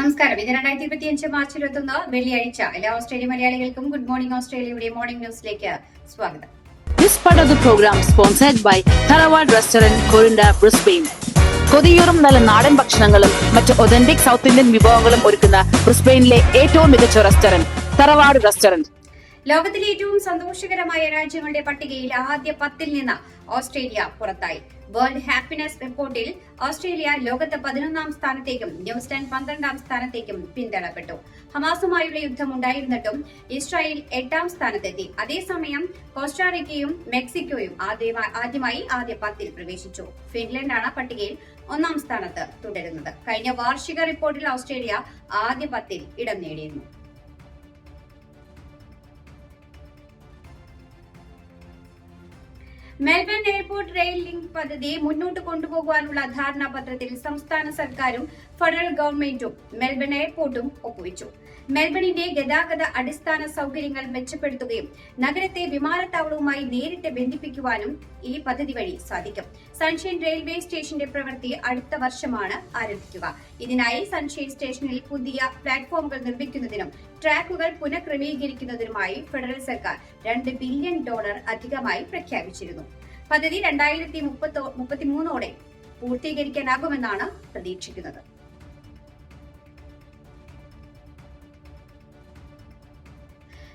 നമസ്കാരം. ഇത് രണ്ടായിരത്തി ഇരുപത്തി അഞ്ച് മാർച്ച് ഇരുപത്തൊന്ന് വെള്ളിയാഴ്ച എല്ലാ ഓസ്ട്രേലിയ മലയാളികൾക്കും ഗുഡ് മോർണിംഗ് ഓസ്ട്രേലിയയുടെ മോർണിംഗ് ന്യൂസിലേക്ക് സ്വാഗതം. This part of the program sponsored by Tharawad Restaurant, Corinda, Brisbane. കൊതിയൂറും നല്ല നാടൻ ഭക്ഷണങ്ങളും മറ്റ് ഒതന്റിക് സൗത്ത് ഇന്ത്യൻ വിഭവങ്ങളും ഒരുക്കുന്ന ബ്രിസ്ബെയിനിലെ ഏറ്റവും മികച്ച റെസ്റ്റോറന്റ് തറവാട് റെസ്റ്റോറന്റ് ലോകത്തിലെ ഏറ്റവും സന്തോഷകരമായ രാജ്യങ്ങളുടെ പട്ടികയിൽ ആദ്യ പത്തിൽ നിന്ന് ഓസ്ട്രേലിയ പുറത്തായി. വേൾഡ് ഹാപ്പിനെസ് റിപ്പോർട്ടിൽ ഓസ്ട്രേലിയ ലോകത്ത് പതിനൊന്നാം സ്ഥാനത്തേക്കും ന്യൂസിലാൻഡ് പന്ത്രണ്ടാം സ്ഥാനത്തേക്കും പിന്തള്ളപ്പെട്ടു. ഹമാസുമായുള്ള യുദ്ധം ഉണ്ടായിരുന്നിട്ടും ഇസ്രായേൽ എട്ടാം സ്ഥാനത്തെത്തി. അതേസമയം കോസ്റ്റാറിക്കയും മെക്സിക്കോയും ആദ്യമായി ആദ്യ പത്തിൽ പ്രവേശിച്ചു. ഫിൻലൻഡാണ് പട്ടികയിൽ ഒന്നാം സ്ഥാനത്ത് തുടരുന്നത്. കഴിഞ്ഞ വാർഷിക റിപ്പോർട്ടിൽ ഓസ്ട്രേലിയ ആദ്യ പത്തിൽ ഇടം നേടിയിരുന്നു. മെൽബൺ എയർപോർട്ട് റെയിൽ ലിങ്ക് പദ്ധതിയെ മുന്നോട്ട് കൊണ്ടുപോകാനുള്ള ധാരണാപത്രത്തിൽ സംസ്ഥാന സർക്കാരും ഫെഡറൽ ഗവൺമെന്റും മെൽബൺ എയർപോർട്ടും ഒപ്പുവെച്ചു. മെൽബണിന്റെ ഗതാഗത അടിസ്ഥാന സൗകര്യങ്ങൾ മെച്ചപ്പെടുത്തുകയും നഗരത്തെ വിമാനത്താവളവുമായി നേരിട്ട് ബന്ധിപ്പിക്കുവാനും ഈ പദ്ധതി വഴി സാധിക്കും. സൺഷൈൻ റെയിൽവേ സ്റ്റേഷന്റെ പ്രവൃത്തി അടുത്ത വർഷമാണ് ആരംഭിക്കുക. ഇതിനായി സൺഷൈൻ സ്റ്റേഷനിൽ പുതിയ പ്ലാറ്റ്ഫോമുകൾ നിർമ്മിക്കുന്നതിനും ട്രാക്കുകൾ പുനഃക്രമീകരിക്കുന്നതിനുമായി ഫെഡറൽ സർക്കാർ രണ്ട് ബില്യൺ ഡോളർ അധികമായി പ്രഖ്യാപിച്ചിരുന്നു. പദ്ധതി രണ്ടായിരത്തി മുപ്പത്തോ മുപ്പത്തിമൂന്നോടെ പൂർത്തീകരിക്കാനാകുമെന്നാണ് പ്രതീക്ഷിക്കുന്നത്.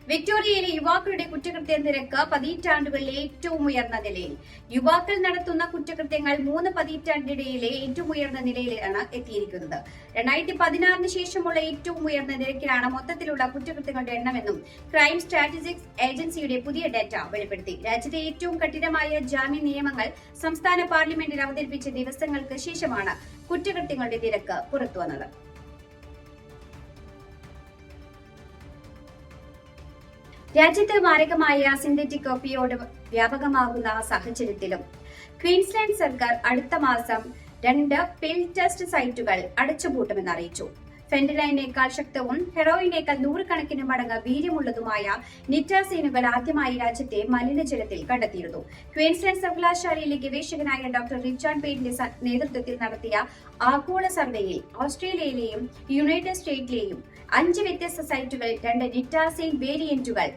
വിക്ടോറിയയിലെ യുവാക്കളുടെ കുറ്റകൃത്യ നിരക്ക് പതിറ്റാണ്ടുകളിലെ ഏറ്റവും ഉയർന്ന നിലയിൽ. യുവാക്കൾ നടത്തുന്ന കുറ്റകൃത്യങ്ങൾ മൂന്ന് പതിറ്റാണ്ടിനിടയിലെ ഏറ്റവും ഉയർന്ന നിലയിലാണ് എത്തിയിരിക്കുന്നത്. രണ്ടായിരത്തി പതിനാറിന് ശേഷമുള്ള ഏറ്റവും ഉയർന്ന നിരക്കിലാണ് മൊത്തത്തിലുള്ള കുറ്റകൃത്യങ്ങളുടെ എണ്ണമെന്നും ക്രൈം സ്റ്റാറ്റിസ്റ്റിക്സ് ഏജൻസിയുടെ പുതിയ ഡാറ്റ വെളിപ്പെടുത്തി. രാജ്യത്തെ ഏറ്റവും കഠിനമായ ജാമ്യ നിയമങ്ങൾ സംസ്ഥാന പാർലമെന്റിൽ അവതരിപ്പിച്ച ദിവസങ്ങൾക്ക് ശേഷമാണ് കുറ്റകൃത്യങ്ങളുടെ നിരക്ക് പുറത്തുവന്നത്. രാജ്യത്ത് മാരകമായ സിന്തറ്റിക് ഓപ്പിയോട് വ്യാപകമാകുന്ന സാഹചര്യത്തിലും ക്വീൻസ്ലാൻഡ് സർക്കാർ അടുത്ത മാസം രണ്ട് പിൽ ടെസ്റ്റ് സൈറ്റുകൾ അടച്ചുപൂട്ടുമെന്ന് അറിയിച്ചു. ഫെന്റലൈനേക്കാൾ ശക്തവും ഹെറോയിനേക്കാൾ നൂറുകണക്കിന് മടങ്ങ് വീര്യമുള്ളതുമായ നിറ്റാസീനുകൾ ആദ്യമായി രാജ്യത്തെ മലിനജലത്തിൽ കണ്ടെത്തിയിരുന്നു. ക്വീൻസ്ലാൻഡ് സർവകലാശാലയിലെ ഗവേഷകനായ ഡോക്ടർ റിച്ചാർഡ് പെയിന്റെ നേതൃത്വത്തിൽ നടത്തിയ ആഗോള സർവേയിൽ ഓസ്ട്രേലിയയിലെയും യുണൈറ്റഡ് സ്റ്റേറ്റിലെയും അഞ്ച് വ്യത്യസ്ത സൈറ്റുകൾ രണ്ട് നിറ്റാസൈൻ വേരിയന്റുകൾ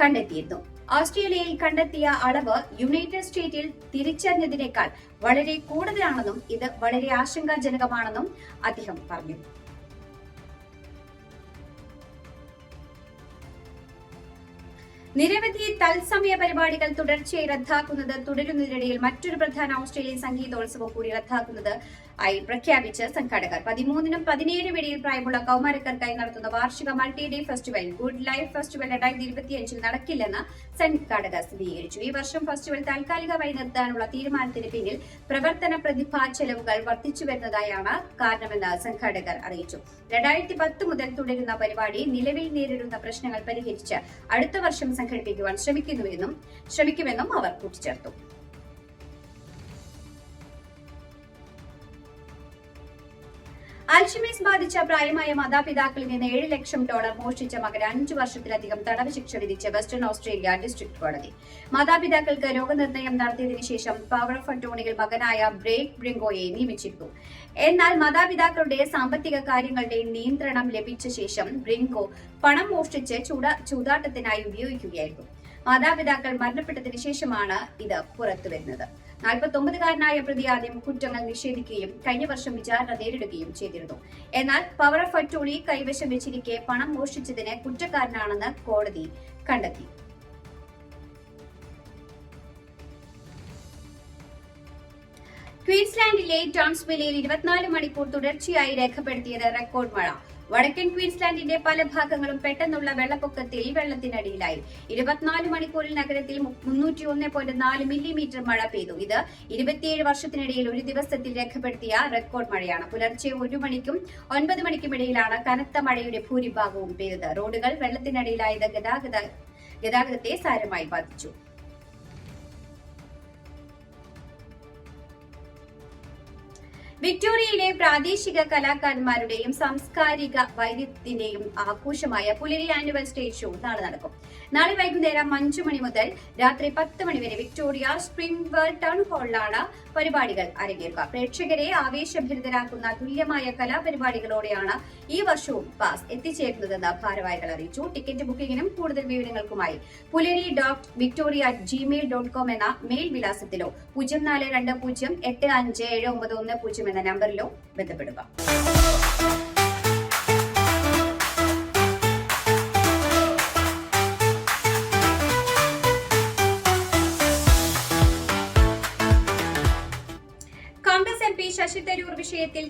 കണ്ടെത്തിയിരുന്നു. ഓസ്ട്രേലിയയിൽ കണ്ടെത്തിയ അളവ് യുണൈറ്റഡ് സ്റ്റേറ്റിൽ തിരിച്ചറിഞ്ഞതിനേക്കാൾ വളരെ കൂടുതലാണെന്നും ഇത് വളരെ ആശങ്കാജനകമാണെന്നും അദ്ദേഹം പറഞ്ഞു. നിരവധി തത്സമയ പരിപാടികൾ തുടർച്ചയായി റദ്ദാക്കുന്നത് തുടരുന്നതിനിടയിൽ മറ്റൊരു പ്രധാന ഓസ്ട്രേലിയൻ സംഗീതോത്സവം കൂടി റദ്ദാക്കുന്നത് ആയി പ്രഖ്യാപിച്ച് സംഘാടകർ. പതിമൂന്നിനും പതിനേഴിനും ഇടയിൽ പ്രായമുള്ള കൗമാരക്കാർക്കായി നടത്തുന്ന വാർഷിക multi day festival good life festival രണ്ടായിരത്തി ഇരുപത്തിയഞ്ചിൽ നടക്കില്ലെന്ന് സംഘാടകർ സ്ഥിരീകരിച്ചു. ഈ വർഷം ഫെസ്റ്റിവൽ താൽക്കാലികമായി നിർത്താനുള്ള തീരുമാനത്തിന് പിന്നിൽ പ്രവർത്തന പ്രതിഭാ ചെലവുകൾ വർദ്ധിച്ചു വരുന്നതായാണ് കാരണമെന്ന് സംഘാടകർ അറിയിച്ചു. രണ്ടായിരത്തി പത്ത് മുതൽ തുടരുന്ന പരിപാടി നിലവിൽ നേരിടുന്ന പ്രശ്നങ്ങൾ പരിഹരിച്ച് അടുത്ത വർഷം സംഘടിപ്പിക്കുവാൻ ശ്രമിക്കുന്നുവെന്നും ശ്രമിക്കുമെന്നും അവർ കൂട്ടിച്ചേർത്തു. അൽഷിമേഴ്സ് ബാധിച്ച പ്രായമായ മാതാപിതാക്കളിൽ നിന്ന് ഏഴ് ലക്ഷം ഡോളർ മോഷ്ടിച്ച മകന് അഞ്ചു വർഷത്തിലധികം തടവ് ശിക്ഷ വിധിച്ച വെസ്റ്റേൺ ഓസ്ട്രേലിയ ഡിസ്ട്രിക്ട് കോടതി. മാതാപിതാക്കൾക്ക് രോഗനിർണയം നടത്തിയതിനു ശേഷം പവർ ഓഫ് അറ്റോണിയിൽ മകനായ ബ്രേക്ക് ബ്രിങ്കോയെ നിയമിച്ചിരുന്നു. എന്നാൽ മാതാപിതാക്കളുടെ സാമ്പത്തിക കാര്യങ്ങളുടെ നിയന്ത്രണം ലഭിച്ച ശേഷം ബ്രിങ്കോ പണം മോഷ്ടിച്ച് ചൂടാ ചൂതാട്ടത്തിനായി ഉപയോഗിക്കുകയായിരുന്നു. മാതാപിതാക്കൾ മരണപ്പെട്ടതിനു ശേഷമാണ് ഇത് പുറത്തുവരുന്നത് നാൽപ്പത്തൊമ്പതുകാരനായ പ്രതി ആദ്യം കുറ്റങ്ങൾ നിഷേധിക്കുകയും കഴിഞ്ഞ വർഷം വിചാരണ നേരിടുകയും ചെയ്തിരുന്നു. എന്നാൽ പവർ ഓഫ് അറ്റോണി കൈവശം വെച്ചിരിക്കെ പണം മോഷ്ടിച്ചതിന് കുറ്റക്കാരനാണെന്ന് കോടതി കണ്ടെത്തി. ക്വീൻസ്ലാൻഡിലെ ടൗൺസ്വില്ലയിൽ ഇരുപത്തിനാല് മണിക്കൂർ തുടർച്ചയായി രേഖപ്പെടുത്തിയത് റെക്കോർഡ് മഴ. വടക്കൻ ക്വീൻസ്ലാൻഡിന്റെ പല ഭാഗങ്ങളും പെട്ടെന്നുള്ള വെള്ളപ്പൊക്കത്തിൽ വെള്ളത്തിനടിയിലായി. ഇരുപത്തിനാല് മണിക്കൂറിൽ നഗരത്തിൽ മുന്നൂറ്റി ഒന്ന് പോയിന്റ് നാല് മില്ലിമീറ്റർ മഴ പെയ്തു. ഇത് ഇരുപത്തിയേഴ് വർഷത്തിനിടയിൽ ഒരു ദിവസത്തിൽ രേഖപ്പെടുത്തിയ റെക്കോർഡ് മഴയാണ്. പുലർച്ചെ ഒരു മണിക്കും ഒൻപത് മണിക്കും ഇടയിലാണ് കനത്ത മഴയുടെ ഭൂരിഭാഗവും പെയ്തത്. റോഡുകൾ വെള്ളത്തിനടിയിലായത് ഗതാഗത ഗതാഗതത്തെ സാരമായി ബാധിച്ചു. വിക്ടോറിയയിലെ പ്രാദേശിക കലാകാരന്മാരുടെയും സാംസ്കാരിക വൈവിധ്യത്തിന്റെയും ആഘോഷമായ പുലരി ആനുവൽ സ്റ്റേജ് ഷോ നാളെ നടക്കും. നാളെ വൈകുന്നേരം അഞ്ചു മണി മുതൽ രാത്രി പത്ത് മണി വരെ വിക്ടോറിയ സ്പ്രിംഗ് വേൾഡ് ടൗൺ ഹാളിലാണ് പരിപാടികൾ അരങ്ങേറുക. പ്രേക്ഷകരെ ആവേശഭരിതരാക്കുന്ന തുല്യമായ കലാപരിപാടികളോടെയാണ് ഈ വർഷവും പാസ് എത്തിച്ചേരുന്നതെന്ന് ഭാരവാഹികൾ അറിയിച്ചു. ടിക്കറ്റ് ബുക്കിംഗിനും കൂടുതൽ വിവരങ്ങൾക്കുമായി Pulari dot Victoria Gmail dot com എന്ന മെയിൽ വിലാസത്തിലോ പൂജ്യം നാല് രണ്ട് പൂജ്യം എട്ട് അഞ്ച് ഏഴ് ഒമ്പത് ഒന്ന് പൂജ്യം എന്ന നമ്പറിലോ ബന്ധപ്പെടുക.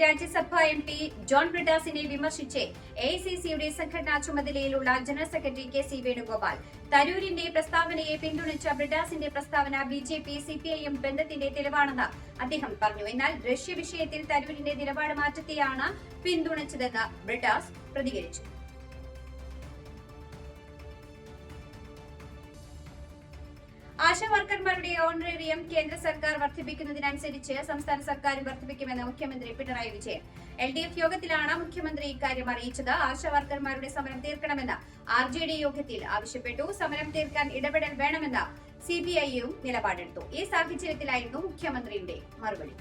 രാജ്യസഭാ എം പി ജോൺ ബ്രിട്ടാസിനെ വിമർശിച്ച് എ സി സിയുടെ സംഘടനാ ചുമതലയിലുള്ള general secretary K C Venugopal. തരൂരിന്റെ പ്രസ്താവനയെ പിന്തുണച്ച ബ്രിട്ടാസിന്റെ പ്രസ്താവന B J P C P I M ബന്ധത്തിന്റെ തെളിവാണെന്ന് അദ്ദേഹം പറഞ്ഞു. എന്നാൽ റഷ്യ വിഷയത്തിൽ തരൂരിന്റെ നിലപാട് മാറ്റത്തെയാണ് പിന്തുണച്ചതെന്ന് ബ്രിട്ടാസ് പ്രതികരിച്ചു. ആശാ വർക്കർമാരുടെ ഓണറേറിയം കേന്ദ്ര സർക്കാർ വർദ്ധിപ്പിക്കുന്നതിനനുസരിച്ച് സംസ്ഥാന സർക്കാരും വർദ്ധിപ്പിക്കുമെന്ന് മുഖ്യമന്ത്രി Pinarayi Vijayan. L D F യോഗത്തിലാണ് മുഖ്യമന്ത്രി ഇക്കാര്യം അറിയിച്ചത്. ആശാവർക്കർമാരുടെ സമരം തീർക്കണമെന്ന് ആർ ജെ ഡി യോഗത്തിൽ ആവശ്യപ്പെട്ടു. സമരം തീർക്കാൻ ഇടപെടൽ വേണമെന്ന് സി ബി ഐയും നിലപാടെടുത്തു. ഈ സാഹചര്യത്തിലായിരുന്നു മുഖ്യമന്ത്രിയുടെ മറുപടി.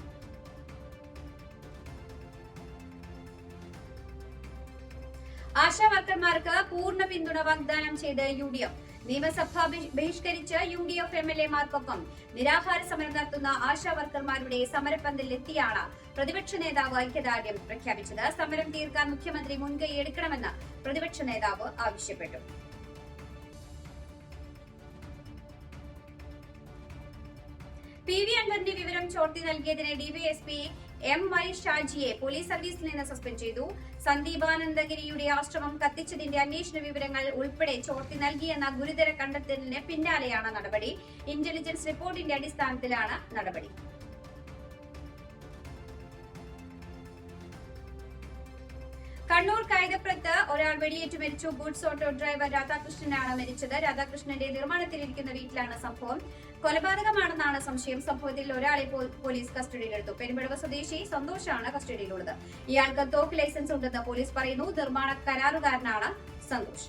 ആശാവർക്കർമാർക്ക് പൂർണ പിന്തുണ വാഗ്ദാനം ചെയ്ത് യു ഡി എഫ്. നിയമസഭ ബഹി- ബഹിഷ്കരിച്ച് U D F M L എമാർക്കൊപ്പം നിരാഹാര സമരം നടത്തുന്ന ആശാവർക്കർമാരുടെ സമരപ്പന്തലിലെത്തിയാണ് പ്രതിപക്ഷ നേതാവ് ഐക്യദാർഢ്യം പ്രഖ്യാപിച്ചത്. സമരം തീർക്കാൻ മുഖ്യമന്ത്രി മുൻകൈ എടുക്കണമെന്ന് പ്രതിപക്ഷ നേതാവ് ആവശ്യപ്പെട്ടു. പി വി അൻവറിന്റെ വിവരം ചോർത്തി നൽകിയതിന് ഡിവൈഎസ്പി എം വൈ ഷാജിയെ പോലീസ് സർവീസിൽ നിന്ന് സസ്പെൻഡ് ചെയ്തു. സന്ദീപാനന്ദഗിരിയുടെ ആശ്രമം കത്തിച്ചതിന്റെ അന്വേഷണ വിവരങ്ങൾ ഉൾപ്പെടെ ചോർത്തി നൽകിയെന്ന ഗുരുതര കണ്ടെത്തലിന് പിന്നാലെയാണ് നടപടി. ഇന്റലിജൻസ് റിപ്പോർട്ടിന്റെ അടിസ്ഥാനത്തിലാണ് നടപടി. കണ്ണൂർ കൈതപ്രത്ത് ഒരാൾ വെടിയേറ്റ് മരിച്ചു. ഗുഡ്സ് ഓട്ടോ ഡ്രൈവർ രാധാകൃഷ്ണനാണ് മരിച്ചത്. രാധാകൃഷ്ണന്റെ നിർമ്മാണത്തിലിരിക്കുന്ന വീട്ടിലാണ് സംഭവം. കൊലപാതകമാണെന്നാണ് സംശയം. സംഭവത്തിൽ ഒരാളെ പോലീസ് കസ്റ്റഡിയിലെടുത്തു. പെരുമ്പടവ സ്വദേശി സന്തോഷാണ് കസ്റ്റഡിയിലുള്ളത്. ഇയാൾക്ക് തോക്ക് ലൈസൻസ് ഉണ്ടെന്ന് പോലീസ് പറയുന്നു. നിർമ്മാണ കരാറുകാരനാണ് സന്തോഷ്.